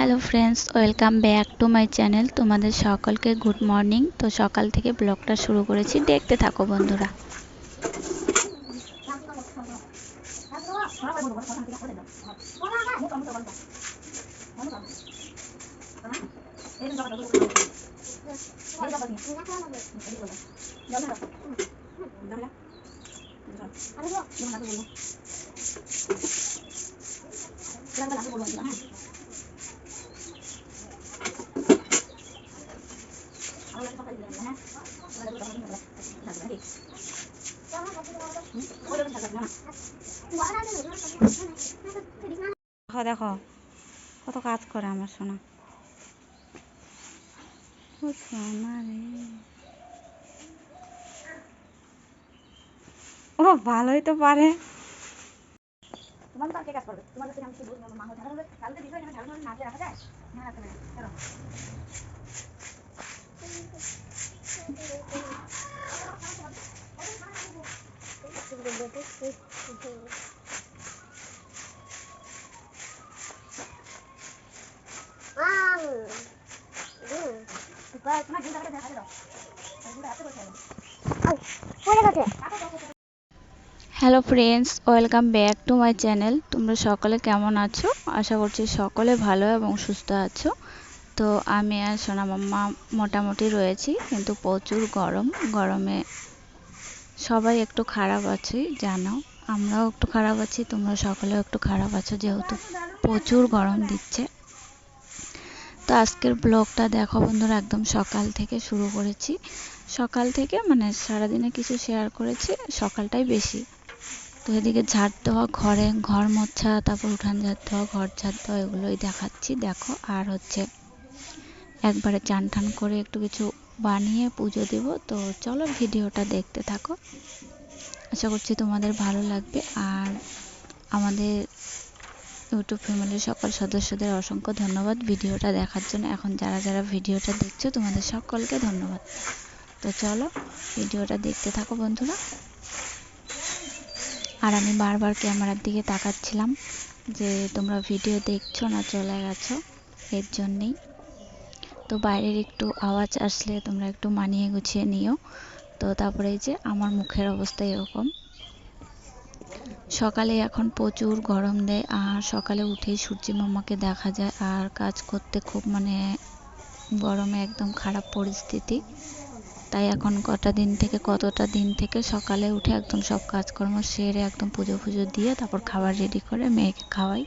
Hello friends welcome back to my channel তোমাদের সকলকে good morning তো সকাল থেকে ব্লগটা শুরু করেছি। দেখতে থাকো বন্ধুরা। দেখো দেখো, কত কাজ করে আমার সোনা। ও ভালোই তো পারে। তোমার কে কাজ করবে? তোমার কাছে আমি শুধু মা ঝাড়ু হবে? ঝাড়ু না রাখা যায়? না চলো। Hello friends welcome back to my channel তোমরা সকলে কেমন আছো? আশা করছি সকলে ভালো এবং সুস্থ আছো। তো আমি আর সোনা মাম্মা মোটামুটি রয়েছি, কিন্তু প্রচুর গরম। গরমে সবাই একটু খারাপ আছি, জানো। আমরাও একটু খারাপ আছি, তোমরা সকলেও একটু খারাপ আছো যেহেতু প্রচুর গরম দিচ্ছে। তো আজকের ব্লগটা দেখো বন্ধুরা, একদম সকাল থেকে শুরু করেছি। সকাল থেকে মানে সারাদিনে কিছু শেয়ার করেছি, সকালটাই বেশি। তো এদিকে ঝাড় দেওয়া, ঘরে ঘর মোছা, তারপর উঠান ঝাড় দেওয়া, ঘর ঝাড় দেওয়া, এগুলোই দেখাচ্ছি। দেখো, আর হচ্ছে একবারে চান টান করে একটু কিছু বানিয়ে পুজো দেব। তো চলো ভিডিওটা দেখতে থাকো। আশা করছি তোমাদের ভালো লাগবে। আর আমাদের ইউটিউব ফ্যামিলির সকল সদস্যদের অসংখ্য ধন্যবাদ ভিডিওটা দেখার জন্য। এখন যারা যারা ভিডিওটা দেখছ, তোমাদের সকলকে ধন্যবাদ। তো চলো ভিডিওটা দেখতে থাকো বন্ধুরা। আর আমি বারবার ক্যামেরার দিকে তাকাচ্ছিলাম যে তোমরা ভিডিও দেখছ না, চলে গেছো। এর জন্যেই। তো বাইরের একটু আওয়াজ আসলে তোমরা একটু মানিয়ে গুছিয়ে নিও। তো তারপরে এই যে আমার মুখের অবস্থা এরকম। সকালে এখন প্রচুর গরম দেয়, আর সকালে উঠেই সূর্যি মামাকে দেখা যায়, আর কাজ করতে খুব মানে গরমে একদম খারাপ পরিস্থিতি। তাই এখন কটা দিন থেকে, কতটা দিন থেকে সকালে উঠে একদম সব কাজকর্ম সেরে একদম পুজো ফুজো দিয়ে তারপর খাবার রেডি করে মেয়েকে খাওয়াই।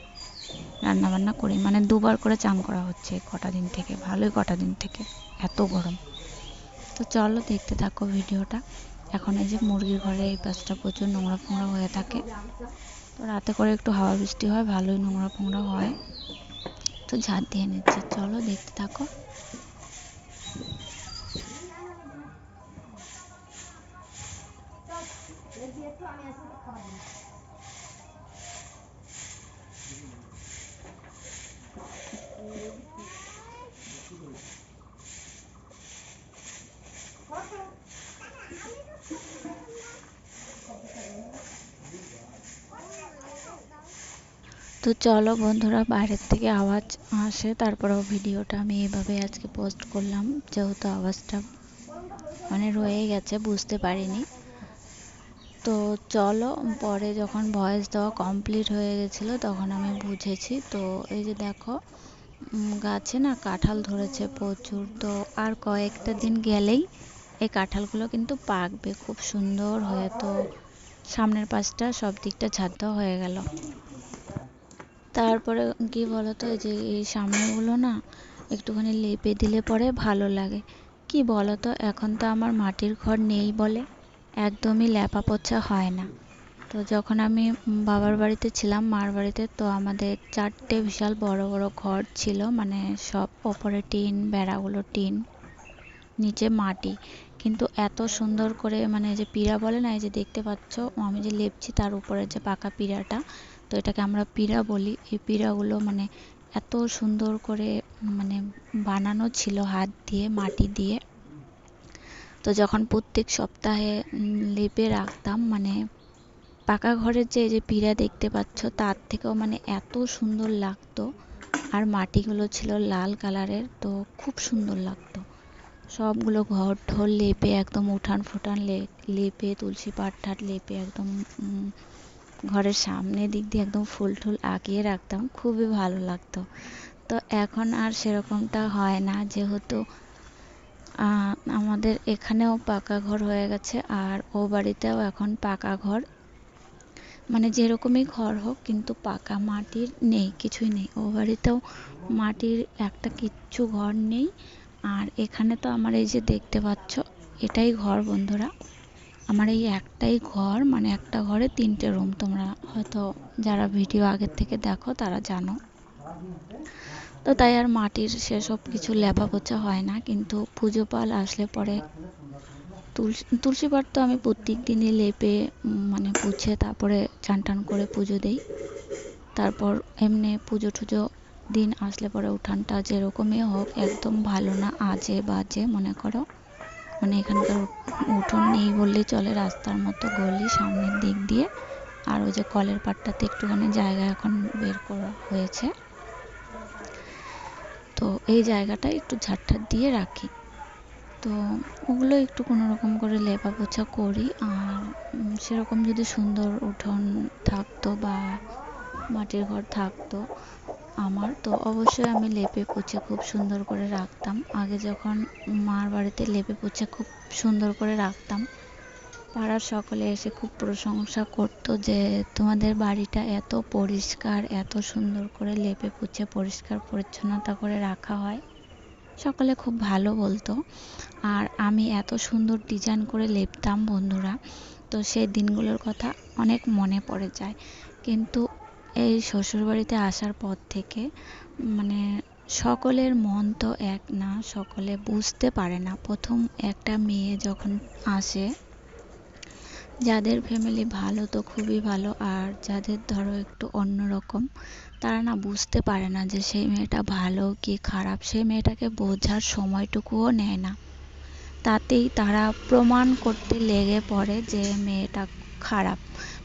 রান্না বান্না করি। মানে দুবার করে চান করা হচ্ছে কটা দিন থেকে। ভালোই কটা দিন থেকে। এত গরম। তো চলো দেখতে থাকো ভিডিওটা। এখন এই যে মুরগির ঘরে এই পাশটা প্রচুর নোংরা ফোংরা হয়ে থাকে। তো রাতে করে একটু হাওয়া বৃষ্টি হয়, ভালোই নোংরা ফোংরা হয়। তো ঝাড় দিয়ে নিচ্ছে। চলো দেখতে থাকো। তো চলো বন্ধুরা, বাইরের থেকে আওয়াজ আসে, তারপরেও ভিডিওটা আমি এভাবে আজকে পোস্ট করলাম, যেহেতু আওয়াজটা মানে রয়ে গেছে, বুঝতে পারিনি। তো চলো, পরে যখন ভয়েস দেওয়া কমপ্লিট হয়ে গেছিল, তখন আমি বুঝেছি। তো এই যে দেখো গাছে না কাঁঠাল ধরেছে প্রচুর। তো আর কয়েকটা দিন গেলেই এই কাঁঠালগুলো কিন্তু পাকবে, খুব সুন্দর হয়ে। তো সামনের পাশটা সব দিকটা দেওয়া হয়ে গেল। তারপরে কি বলতো, এই যে এই সামনেগুলো না একটুখানি লেপে দিলে পরে ভালো লাগে। কি বলতো, এখন তো আমার মাটির ঘর নেই বলে একদমই ল্যাপা পোছা হয় না। তো যখন আমি বাবার বাড়িতে ছিলাম, মার বাড়িতে, তো আমাদের চারটে বিশাল বড় বড় ঘর ছিল মানে সব ওপরে টিন, বেড়াগুলো টিন, নিচে মাটি। কিন্তু এত সুন্দর করে মানে যে পিড়া বলে না, এই যে দেখতে পাচ্ছ, আমি যে লেপছি তার উপরে যে পাকা পিড়াটা তো এটাকে আমরা পিড়া বলি। এই পিড়াগুলো মানে এত সুন্দর করে মানে বানানো ছিল হাত দিয়ে, মাটি দিয়ে। তো যখন প্রত্যেক সপ্তাহে লেপে রাখতাম মানে পাকা ঘরের যে যে পিড়া দেখতে পাচ্ছ, তার থেকেও মানে এত সুন্দর লাগতো। আর মাটিগুলো ছিল লাল কালারের, তো খুব সুন্দর লাগতো। সবগুলো ঘর ঠোর লেপে একদম উঠান ফুটান লেপে, তুলসী পাট ঠাট লেপে একদম ঘরের সামনে দিক দিয়ে একদম ফুল টুল আঁকিয়ে রাখতাম, খুবই ভালো লাগতো। তো এখন আর সেরকমটা হয় না, যেহেতু আমাদের এখানেও পাকা ঘর হয়ে গেছে, আর ও বাড়িতেও এখন পাকা ঘর। মানে যেরকমই ঘর হোক, কিন্তু পাকা মাটির নেই, কিছুই নেই। ও বাড়িতেও মাটির একটা কিচ্ছু ঘর নেই, আর এখানে তো আমার এই যে দেখতে পাচ্ছ, এটাই ঘর বন্ধুরা। আমার এই একটাই ঘর মানে একটা ঘরে তিনটে রুম তোমরা হয়তো যারা ভিডিও আগের থেকে দেখো, তারা জানো। তো তাই আর মাটির সেসব কিছু লেপা পোছা হয় না, কিন্তু পুজো পাল আসলে পরে তুলসী তুলসী পাট তো আমি প্রত্যেক দিনই লেপে মানে পুছে, তারপরে চান টান করে পুজো দিই। তারপর এমনি পুজো টুজো দিন আসলে পরে উঠানটা যেরকমই হোক, একদম ভালো না, আজে বাজে, মনে করো। মানে এখানকার উঠোন নেই বললেই চলে, রাস্তার মতো গলি সামনের দিক দিয়ে। আর ওই যে কলের পাটটাতে একটুখানি জায়গা এখন বের করা হয়েছে। তো এই জায়গাটা একটু ঝাড়ঠাট দিয়ে রাখি। তো ওগুলো একটু কোনো রকম করে লেপা পোছা করি। আর সেরকম যদি সুন্দর উঠোন থাকতো বা মাটির ঘর থাকতো আমার তো অবশ্যই আমি লেপে পুছে খুব সুন্দর করে রাখতাম। আগে যখন মার বাড়িতে লেপে পুছে খুব সুন্দর করে রাখতাম, পাড়ার সকলে এসে খুব প্রশংসা করতো যে তোমাদের বাড়িটা এত পরিষ্কার, এত সুন্দর করে লেপে পুছে পরিষ্কার পরিচ্ছন্নতা করে রাখা হয়। সকলে খুব ভালো বলতো। আর আমি এত সুন্দর ডিজাইন করে লেপতাম বন্ধুরা, তো সেই দিনগুলোর কথা অনেক মনে পড়ে যায়। কিন্তু এই শ্বশুরবাড়িতে আসার পর থেকে মানে সকলের মন তো এক না, সকলে বুঝতে পারে না। প্রথম একটা মেয়ে যখন আসে, যাদের ফ্যামিলি ভালো তো খুবই ভালো, আর যাদের ধরো একটু অন্যরকম তারা না বুঝতে পারে না যে সেই মেয়েটা ভালো কি খারাপ। সেই মেয়েটাকে বোঝার সময়টুকুও নেয় না। তাতেই তারা প্রমাণ করতে লেগে পড়ে যে মেয়েটা খারাপ।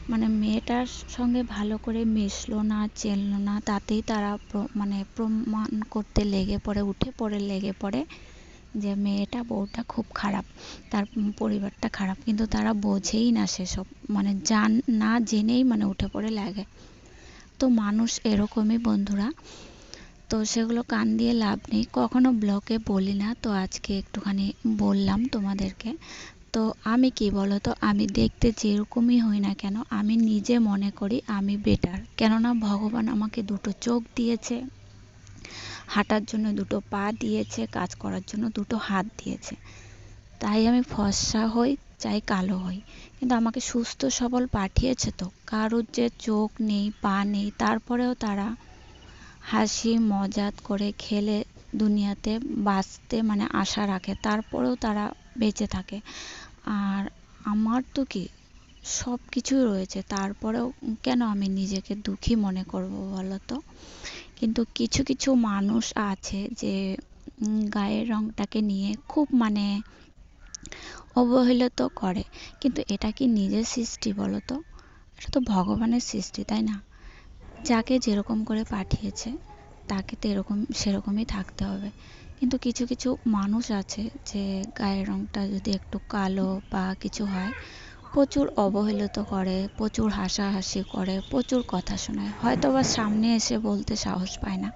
মানে মেয়েটার সঙ্গে ভালো করে মিশলো না চেনলো না, তাতেই তারা মানে প্রমাণ করতে লেগে পড়ে, উঠে পড়ে, লেগে পড়ে যে মেয়েটা বউটা খুব খারাপ, তার পরিবারটা খারাপ। কিন্তু তারা বোঝেই না সেসব মানে জান, না জেনেই মানে উঠে পড়ে, লাগে। তো মানুষ এরকমই বন্ধুরা। তো সেগুলো কান দিয়ে লাভ নেই। কখনো ব্লগে বলি না। তো আজকে একটুখানি বললাম তোমাদেরকে। তো আমি কি বলো তো আমি দেখতে যেরকমই হই না কেন, আমি নিজে মনে করি আমি বেটার কেননা ভগবান আমাকে দুটো চোখ দিয়েছে, হাঁটার জন্য দুটো পা দিয়েছে, কাজ করার জন্য দুটো হাত দিয়েছে। তাই আমি ফর্সা হই, চাই কালো হই। কিন্তু আমাকে সুস্থ সবল পাঠিয়েছে তো, কারোর যে চোখ নেই, পা নেই, তারপরেও তারা হাসি মজাত করে খেলে দুনিয়াতে বাঁচতে মানে আশা রাখে, তারপরেও তারা বেঁচে থাকে। আর আমার তো কি সব কিছুই রয়েছে, তারপরেও কেন আমি নিজেকে দুঃখী মনে করব বলো তো কিন্তু কিছু কিছু মানুষ আছে যে গায়ের রংটাকে নিয়ে খুব মানে অবহেলিত করে। কিন্তু এটা কি নিজের সৃষ্টি বলো তো এটা তো ভগবানের সৃষ্টি, তাই না? যাকে যেরকম করে পাঠিয়েছে, তাকে তো এরকম, সেরকমই থাকতে হবে। কিন্তু কিছু কিছু মানুষ আছে যে গায়ের রংটা যদি একটু কালো বা কিছু হয়, প্রচুর অবহেলিত করে, প্রচুর হাসাহাসি করে, প্রচুর কথা শোনায়। হয়তো বা সামনে এসে বলতে সাহস পায় না।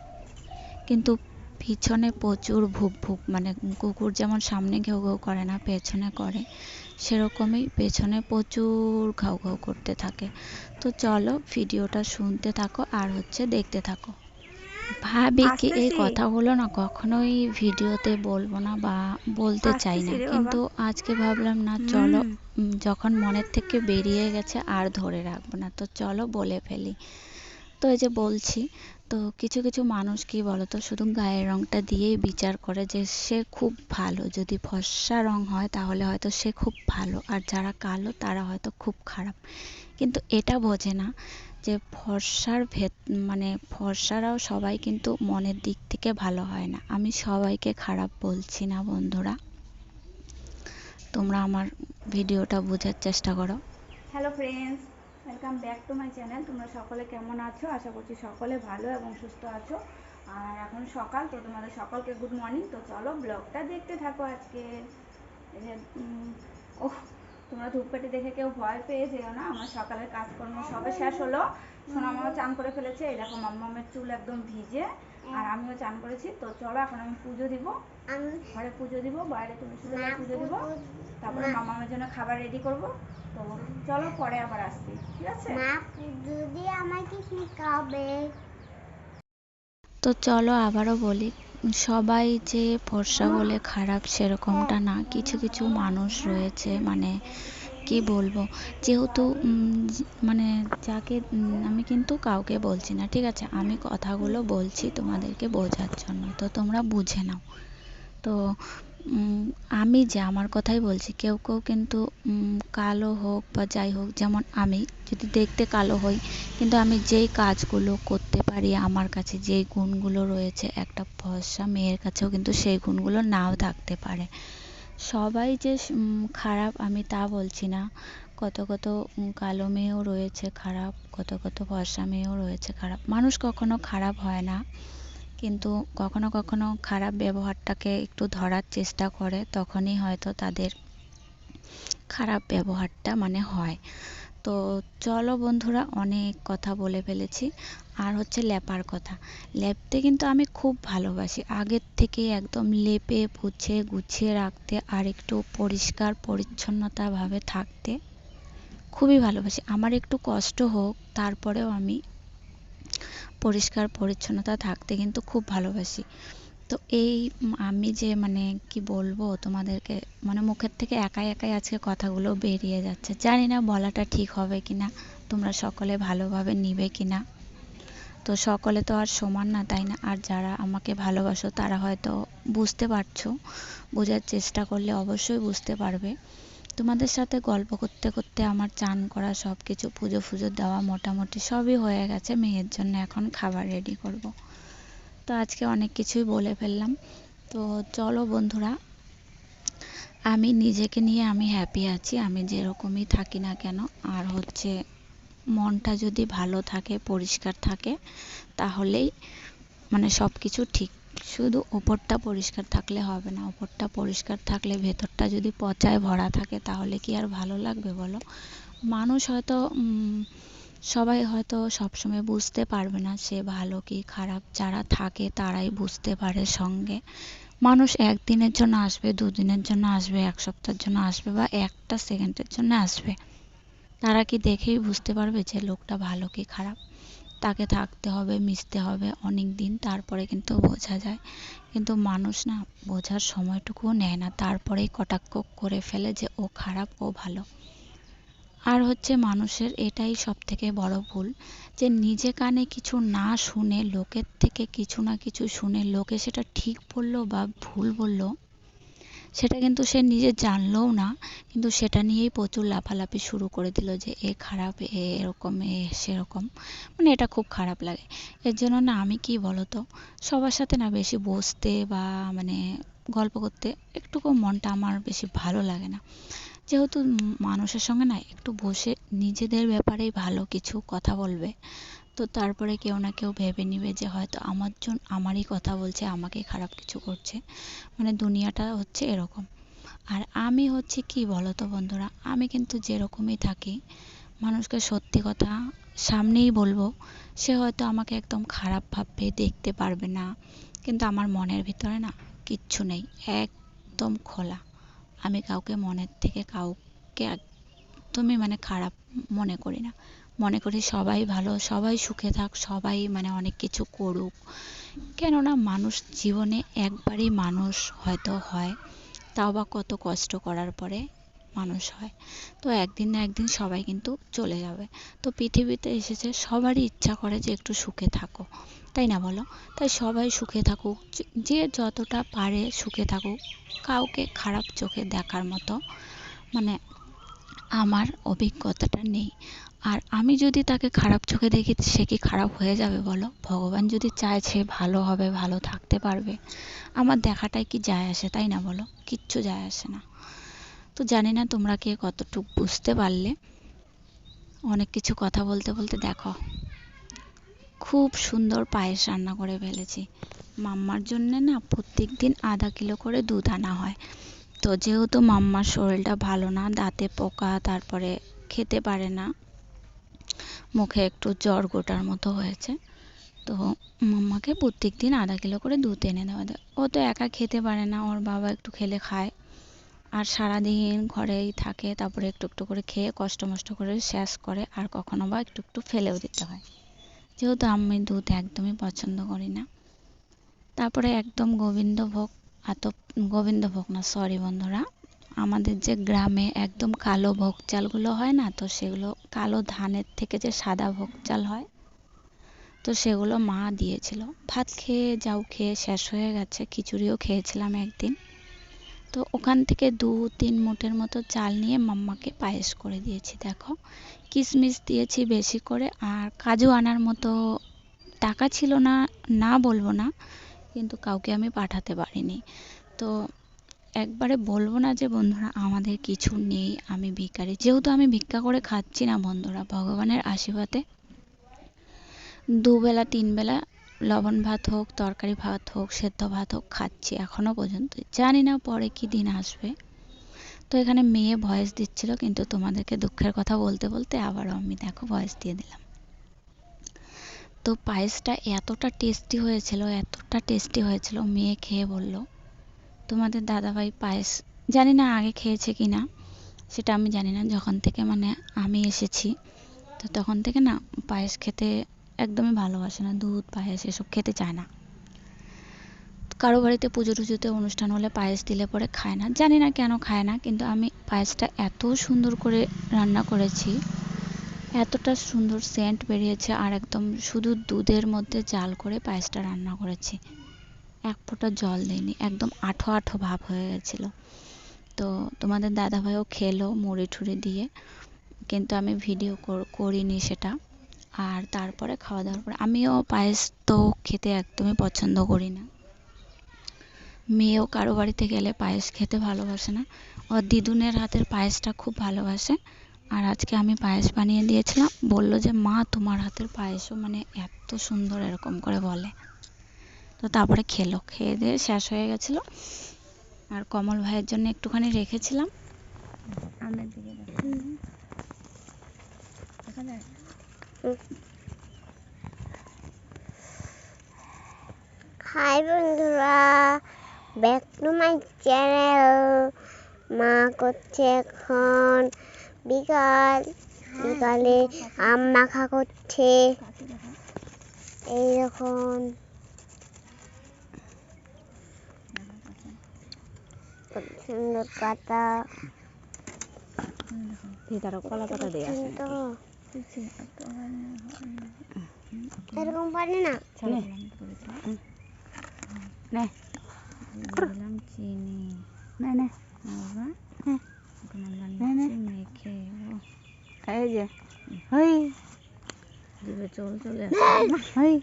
কিন্তু পিছনে প্রচুর ভুক ভুক মানে কুকুর যেমন সামনে ঘেউ ঘেউ করে না, পেছনে করে, সেরকমই পেছনে প্রচুর ঘাউ ঘাউ করতে থাকে। তো চলো ভিডিওটা শুনতে থাকো আর হচ্ছে দেখতে থাকো। ভাবি কি এই কথাগুলো না কখনোই ভিডিওতে বলব না বা বলতে চাই না। কিন্তু আজকে ভাবলাম না চলো যখন মনের থেকে বেরিয়ে গেছে আর ধরে রাখব না তো চলো বলে ফেলি। তো এই যে বলছি তো কিছু কিছু মানুষ কি বলতো শুধু গায়ের রংটা দিয়েই বিচার করে যে সে খুব ভালো। যদি ফর্সা রং হয় তাহলে হয়তো সে খুব ভালো। আর যারা কালো তারা হয়তো খুব খারাপ। কিন্তু এটা বোঝে না যে ফর্সার ভেত মানে ফর্সারাও সবাই কিন্তু মনের দিক থেকে ভালো হয় না। আমি সবাইকে খারাপ বলছি না বন্ধুরা। তোমরা আমার ভিডিওটা বোঝার চেষ্টা করো। Hello friends welcome back to my channel তোমরা সকলে কেমন আছো? আশা করছি সকলে ভালো এবং সুস্থ আছো। আর এখন সকাল, তো তোমাদের সকলকে গুড মর্নিং তো চলো ব্লগটা দেখতে থাকো আজকে। ওহ তোমরা ধূপকাঠি দেখে কেউ ভয় পেয়ে যেও না আমার সকালের কাজকর্ম সবে শেষ হলো। সোনামাও চান করে ফেলেছে এই দেখো মাম্মামের চুল একদম ভিজে আর আমিও চান করেছি। তো চলো এখন আমি পুজো দিব। ঘরে পুজো দিব বাইরে তুমি শুধু পুজো দিব। তারপরে মামামের জন্য খাবার রেডি করব। তো চলো পরে আবার আসছি ঠিক আছে? মা পুজো দিয়ে আমাকে কি খাবে। তো চলো আবারও বলি সবাই যে ফর্সা বলে খারাপ সেরকমটা না, কিছু কিছু মানুষ রয়েছে মানে কি বলব? যেহেতু মানে যাকে আমি কিন্তু কাউকে বলছি না, ঠিক আছে? আমি কথাগুলো বলছি তোমাদেরকে বোঝার জন্য, তো তোমরা বুঝে নাও। তো আমি যে আমার কথাই বলছি, কেউ কেউ কিন্তু কালো হোক বা যাই হোক, যেমন আমি, যদি দেখতে কালো হই, কিন্তু আমি যেই কাজগুলো করতে পারি আমার কাছে, যেই গুণগুলো রয়েছে, একটা ফর্সা মেয়ের কাছেও কিন্তু সেই গুণগুলো নাও থাকতে পারে। সবাই যে খারাপ, আমি তা বলছি না। কত কত কালো মেয়েও রয়েছে খারাপ, কত কত ফর্সা মেয়েও রয়েছে খারাপ। মানুষ কখনো খারাপ হয় না। কিন্তু কখনো কখনো খারাপ ব্যবহারটাকে একটু ধরার চেষ্টা করে, তখনই হয়তো তাদের খারাপ ব্যবহারটা মানে হয়। তো চলো বন্ধুরা, অনেক কথা বলে ফেলেছি। আর হচ্ছে লেপার কথা। লেপতে কিন্তু আমি খুব ভালোবাসি। আগের থেকে একদম লেপে, পুছে, গুছিয়ে রাখতে আর একটু পরিষ্কার, পরিচ্ছন্নতাভাবে থাকতে খুবই ভালোবাসি। আমার একটু কষ্ট হোক, তারপরেও আমি পরিষ্কার পরিচ্ছন্নতা থাকতে কিন্তু খুব ভালোবাসি। তো এই আমি যে মানে কি বলব তোমাদেরকে মানে মুখের থেকে একাই একাই আজকে কথাগুলো বেরিয়ে যাচ্ছে। জানি না বলাটা ঠিক হবে কিনা, তোমরা সকলে ভালোভাবে নিবে কিনা। তো সকলে তো আর সমান না, তাই না? আর যারা আমাকে ভালোবাসো, তারা হয়তো বুঝতে পারছ, বোঝার চেষ্টা করলে অবশ্যই বুঝতে পারবে। তোমাদের সাথে গল্প করতে করতে আমার চান করা সব কিছু পুজো ফুজো দেওয়া মোটামুটি সবই হয়ে গেছে, মেয়ের জন্য এখন খাবার রেডি করব। তো আজকে অনেক কিছুই বলে ফেললাম। তো চলো বন্ধুরা, আমি নিজেকে নিয়ে আমি হ্যাপি আছি, আমি যেরকমই থাকি না কেন। আর হচ্ছে মনটা যদি ভালো থাকে, পরিষ্কার থাকে, তাহলেই মানে সব কিছু ঠিক শুধু ওপরটা পরিষ্কার থাকলে হবে না, ওপরটা পরিষ্কার থাকলে ভেতরটা যদি পচায় ভরা থাকে তাহলে কি আর ভালো লাগবে বলো? মানুষ হয়তো সবাই হয়তো সবসময় বুঝতে পারবে না সে ভালো কি খারাপ, যারা থাকে তারাই বুঝতে পারে সঙ্গে। মানুষ একদিনের জন্য আসবে, দুদিনের জন্য আসবে, এক সপ্তাহের জন্য আসবে বা একটা সেকেন্ডের জন্য আসবে। তারা কি দেখেই বুঝতে পারবে যে লোকটা ভালো কি খারাপ? তাকে থাকতে হবে, মিশতে হবে অনেক দিন, তারপরে কিন্তু বোঝা যায়। কিন্তু মানুষ না বোঝার সময়টুকুও নেয় না, তারপরেই কটাক্ষ করে ফেলে যে ও খারাপ, ও ভালো। আর হচ্ছে মানুষের এটাই সব থেকে বড় ভুল যে নিজে কানে কিছু না শুনে, লোকের থেকে কিছু না কিছু শুনে লোকে সেটা ঠিক বলল বা ভুল বলল সেটা কিন্তু সে নিজে জানলোও না, কিন্তু সেটা নিয়েই প্রচুর লাফালাফি শুরু করে দিল যে এ খারাপ, এ এরকম, এ সেরকম। মানে এটা খুব খারাপ লাগে। এর জন্য না আমি কি বলতো, সবার সাথে না বেশি বসতে বা মানে গল্প করতে একটুকু মনটা আমার বেশি ভালো লাগে না। যেহেতু মানুষের সঙ্গে না একটু বসে নিজেদের ব্যাপারেই ভালো কিছু কথা বলবে তো তারপরে কেউ না কেউ ভেবে নিবে যে হয়তো আমার জন আমারই কথা বলছে, আমাকে খারাপ কিছু করছে। মানে দুনিয়াটা হচ্ছে এরকম। আর আমি হচ্ছে কি বলতো বন্ধুরা? আমি কিন্তু যেরকমই থাকি, মানুষকে সত্যি কথা সামনেই বলব, সে হয়তো আমাকে একদম খারাপ ভাববে, দেখতে পারবে না। কিন্তু আমার মনের ভিতরে না কিচ্ছু নেই, একদম খোলা। আমি কাউকে মনের থেকে কাউকে একদমই মানে খারাপ মনে করি না। মনে করি সবাই ভালো, সবাই সুখে থাক, সবাই মানে অনেক কিছু করুক। কেননা মানুষ জীবনে একবারই মানুষ হয়তো হয়, তাও বা কত কষ্ট করার পরে মানুষ হয়। তো একদিন না একদিন সবাই কিন্তু চলে যাবে। তো পৃথিবীতে এসেছে সবারই ইচ্ছা করে যে একটু সুখে থাকো, তাই না বলো? তাই সবাই সুখে থাকুক, যে- যতটা পারে সুখে থাকুক, কাউকে খারাপ চোখে দেখার মতো মানে আমার অভিজ্ঞতাটা নেই। আর আমি যদি তাকে খারাপ চোখে দেখি, সে কি খারাপ হয়ে যাবে বলো? ভগবান যদি চায় সে ভালো হবে, ভালো থাকতে পারবে। আমার দেখাটাই কি যায় আসে, তাই না বলো? কিচ্ছু যায় আসে না। তো জানি না তোমরা কে কতটুকু বুঝতে পারলে। অনেক কিছু কথা বলতে বলতে দেখো, খুব সুন্দর পায়েস রান্না করে ফেলেছি। মাম্মার জন্যে না প্রত্যেক দিন আধা কিলো করে দুধ আনা হয়। তো যেহেতু মাম্মার শরীরটা ভালো না, দাঁতে পোকা, তারপরে খেতে পারে না মুখে একটু জ্বর গোটার মতো হয়েছে। তো মাম্মাকে প্রত্যেক দিন আধা কিলো করে দুধ এনে দেওয়া দেয় ও তো একা খেতে পারে না, ওর বাবা একটু খেলে খায়। আর সারাদিন ঘরেই থাকে, তারপরে একটু একটু করে খেয়ে কষ্ট মষ্ট করে শেষ করে, আর কখনো বা একটু একটু ফেলেও দিতে হয়। যেহেতু আমি দুধ একদমই পছন্দ করি না। তারপরে একদম গোবিন্দভোগ এত গোবিন্দভোগ না সরি বন্ধুরা। আমাদের যে গ্রামে একদম কালো ভোগ চালগুলো হয় না, তো সেগুলো কালো ধানের থেকে যে সাদা ভোগ চাল হয়, তো সেগুলো মা দিয়েছিল। ভাত খেয়ে যাও, খেয়ে শেষ হয়ে গেছে, খিচুড়িও খেয়েছিলাম একদিন। তো ওখান থেকে দু তিন মুঠের মতো চাল নিয়ে মাম্মাকে পায়েস করে দিয়েছি, দেখো। কিশমিশ দিয়েছি বেশি করে, আর কাজু আনার মতো টাকা ছিল না না বলব না, কিন্তু কাউকে আমি পাঠাতে পারিনি। তো একবারে বলব না যে, বন্ধুরা, আমাদের কিছু নেই, আমি ভিখারি। যেহেতু আমি ভিক্ষা করে খাচ্ছি না, বন্ধুরা, ভগবানের আশীর্বাদে। দুবেলা তিন বেলা লবণ ভাত হোক, তরকারি ভাত হোক, সেদ্ধ ভাত হোক, খাচ্ছি এখনও পর্যন্ত। জানি না পরে কি দিন আসবে। তো এখানে মেয়ে ভয়েস দিচ্ছিল, কিন্তু তোমাদেরকে দুঃখের কথা বলতে বলতে আবারও আমি দেখো ভয়েস দিয়ে দিলাম। তো পায়েসটা এতটা টেস্টি হয়েছিল, এতটা টেস্টি হয়েছিল, মেয়ে খেয়ে বলল তোমাদের দাদাভাই পায়েস জানি না আগে খেয়েছে কি না, সেটা আমি জানি না। যখন থেকে মানে আমি এসেছি, তো তখন থেকে না পায়েস খেতে একদমই ভালোবাসে না, দুধ, পায়েস এসব খেতে চায় না। কারও বাড়িতে পুজো টুজোতে অনুষ্ঠান হলে পায়েস দিলে পরে খায় না। জানি না কেন খায় না, কিন্তু আমি পায়েসটা এত সুন্দর করে রান্না করেছি, এতটা সুন্দর সেন্ট বেরিয়েছে আর একদম শুধু দুধের মধ্যে জাল করে পায়েসটা রান্না করেছি। এক ফোঁটা জল দিইনি একদম আঠো আঠো ভাব হয়ে গেছিল। তো তোমাদের দাদাভাইও খেলো মুড়ি ঠুড়ি দিয়ে, কিন্তু আমি ভিডিও করিনি সেটা। আর তারপরে খাওয়া দাওয়ার পরে, আমিও পায়েস তো খেতে একদমই পছন্দ করি না। মেয়েও কারও বাড়িতে গেলে পায়েস খেতে ভালোবাসে না। ও দিদুনের হাতের পায়েসটা খুব ভালোবাসে। আর আজকে আমি পায়েস বানিয়ে দিয়েছিলাম, বলল যে, মা, তোমার হাতের পায়েসও মানে এত সুন্দর এরকম করে বলে। তো তারপরে খেলো। খেয়ে দিয়ে শেষ হয়ে গেছিল। আর কমল ভাইয়ের জন্য একটুখানি রেখেছিলাম। হাই বন্ধুরা ব্যাক টু মাই চ্যানেল। মা করছে এখন বিকাল। বিকালে আম মাখা করছে। কাছে দেখো এই রকম দেখো কাছে কত সুন্দর দেখো ভিতরে কলা পাতা দেওয়া আছে। এরকম পারে না। নে। দিয়ে দিলাম চিনি নে। নে বাবা মেখে এই যে হই। জিভে জল চলে আসছে। হই।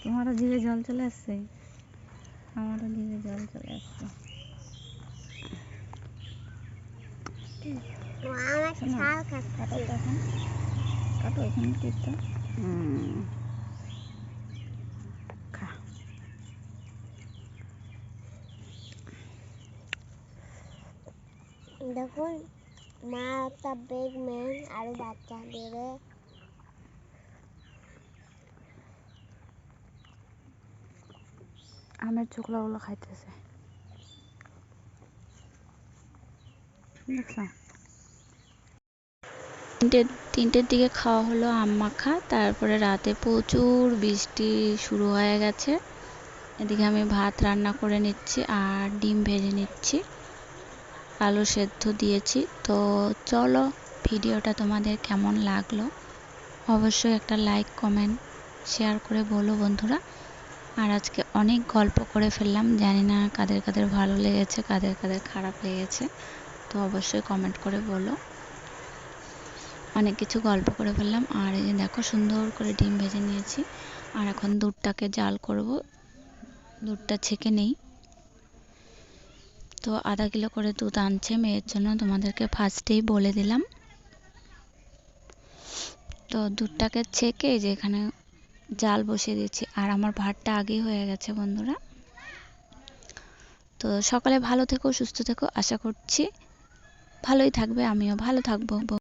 তোমারও জিভে জল চলে আসছে? আমারও জিভে জল চলে আসছে মা আমার শোনো। শাল কাটো এখন কাটো এখানে টিপটা হুম খা। দেখুন মা একটা বেগ ম্যান আরও বাচ্চা দেবে আমের চোখলাগুলো খাইতেছে। দেখছ? তিনটে, তিনটের দিকে খাওয়া হলো আম মাখা, তারপরে রাতে প্রচুর বৃষ্টি শুরু হয়ে গেছে। এদিকে আমি ভাত রান্না করে নিচ্ছি আর ডিম ভেজে নিচ্ছি। আলু সেদ্ধ দিয়েছি। তো চলো ভিডিওটা তোমাদের কেমন লাগল? অবশ্যই একটা লাইক, কমেন্ট, শেয়ার করে বলো বন্ধুরা। আর আজকে অনেক গল্প করে ফেললাম। জানি না কাদের কাদের ভালো লেগেছে, কাদের কাদের খারাপ লেগেছে। তো অবশ্যই কমেন্ট করে বলো। অনেক কিছু গল্প করে ফেললাম। আর এই যে দেখো, সুন্দর করে ডিম ভেজে নিয়েছি। আর এখন দুধটাকে জাল করব। দুধটা ছেঁকে নেই। তো আধা কিলো করে দুধ আনছে মেয়ের জন্য। তোমাদেরকে ফার্স্টেই বলে দিলাম। তো দুধটাকে ছেঁকে যে এখানে জাল বসিয়ে দিয়েছি। আর আমার ভাতটা আগেই হয়ে গেছে, বন্ধুরা। তো সকালে ভালো থেকো, সুস্থ থেকো। আশা করছি ভালোই থাকবে, আমিও ভালো থাকব।